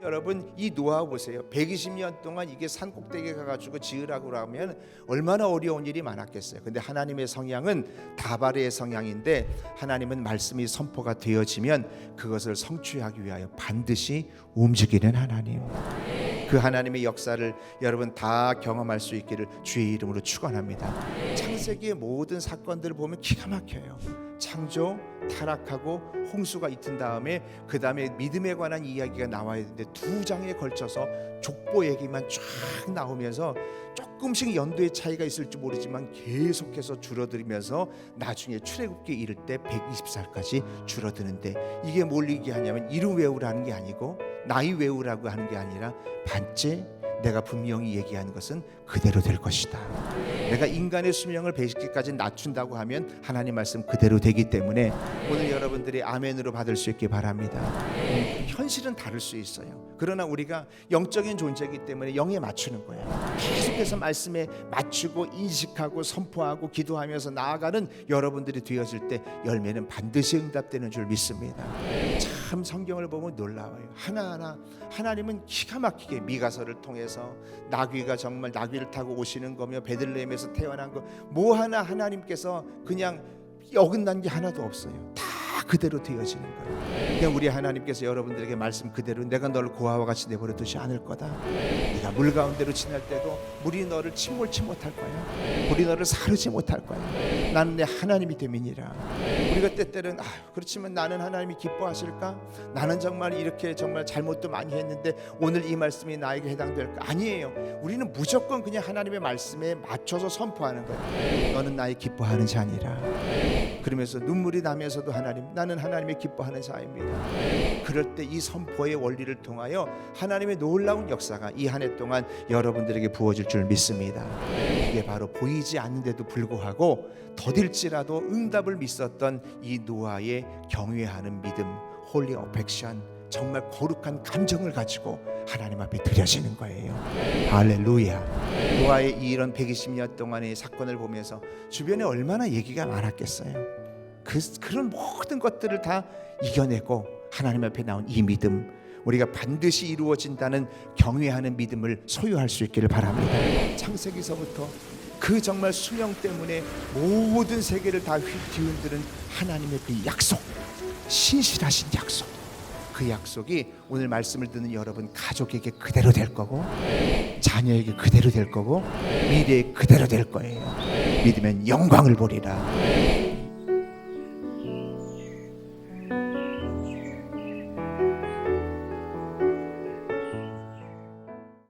여러분 이 노하 보세요. 120년 동안 이게 산 꼭대기에 가가지고 지으라고 하면 얼마나 어려운 일이 많았겠어요. 근데 하나님의 성향은 다발의 성향인데 하나님은 말씀이 선포가 되어지면 그것을 성취하기 위하여 반드시 움직이는 하나님. 그 하나님의 역사를 여러분 다 경험할 수 있기를 주의 이름으로 축원합니다. 창세기의 모든 사건들을 보면 기가 막혀요. 창조, 타락하고 홍수가 잇은 다음에 그 다음에 믿음에 관한 이야기가 나와야 되는데 두 장에 걸쳐서 족보 얘기만 쫙 나오면서 조금씩 연도의 차이가 있을지 모르지만 계속해서 줄어들면서 나중에 출애굽기 이를 때 120살까지 줄어드는데 이게 뭘 얘기하냐면 이름 외우라는 게 아니고 나이 외우라고 하는 게 아니라 반째 내가 분명히 얘기하는 것은 그대로 될 것이다. 내가 인간의 수명을 120기까지 낮춘다고 하면 하나님 말씀 그대로 되기 때문에 오늘 여러분들이 아멘으로 받을 수 있기 바랍니다. 음, 현실은 다를 수 있어요. 그러나 우리가 영적인 존재이기 때문에 영에 맞추는 거예요. 계속해서 말씀에 맞추고 인식하고 선포하고 기도하면서 나아가는 여러분들이 되어질 때 열매는 반드시 응답되는 줄 믿습니다. 참 성경을 보면 놀라워요. 하나하나 하나님은 기가 막히게 미가서를 통해서 나귀가 정말 나귀를 타고 오시는 거며 베들레헴에서 태어난 거 뭐 하나 하나님께서 그냥 어긋난 게 하나도 없어요. 다 그대로 되어지는 거예요. 그냥 우리 하나님께서 여러분들에게 말씀 그대로 내가 너를 고아와 같이 내버려 두지 않을 거다. 네가 물 가운데로 지날 때도 물이 너를 침몰치 못할 거야. 물이 너를 사르지 못할 거야. 나는 내 하나님이 됨이니라. 우리가 때때는 아, 그렇지만 나는 하나님이 기뻐하실까? 나는 정말 이렇게 정말 잘못도 많이 했는데 오늘 이 말씀이 나에게 해당될까? 아니에요. 우리는 무조건 그냥 하나님의 말씀에 맞춰서 선포하는 거예요. 너는 나의 기뻐하는 자니라. 그러면서 눈물이 나면서도 하나님 나는 하나님의 기뻐하는 자입니다. 그럴 때 이 선포의 원리를 통하여 하나님의 놀라운 역사가 이 한 해 동안 여러분들에게 부어질 줄 믿습니다. 이게 바로 보이지 않는데도 불구하고 더딜지라도 응답을 믿었 던 이 노아의 경외하는 믿음, 홀리 어펙션 정말 거룩한 감정을 가지고 하나님 앞에 드려지는 거예요. 할렐루야. 노아의 이 이런 120년 동안의 사건을 보면서 주변에 얼마나 얘기가 많았겠어요. 그 그런 모든 것들을 다 이겨내고 하나님 앞에 나온 이 믿음 우리가 반드시 이루어진다는 경외하는 믿음을 소유할 수 있기를 바랍니다. 창세기서부터 그 정말 수명 때문에 모든 세계를 다 휘- 뒤흔드는 하나님의 그 약속, 신실하신 약속. 그 약속이 오늘 말씀을 듣는 여러분 가족에게 그대로 될 거고 자녀에게 그대로 될 거고 미래에 그대로 될 거예요. 믿으면 영광을 보리라.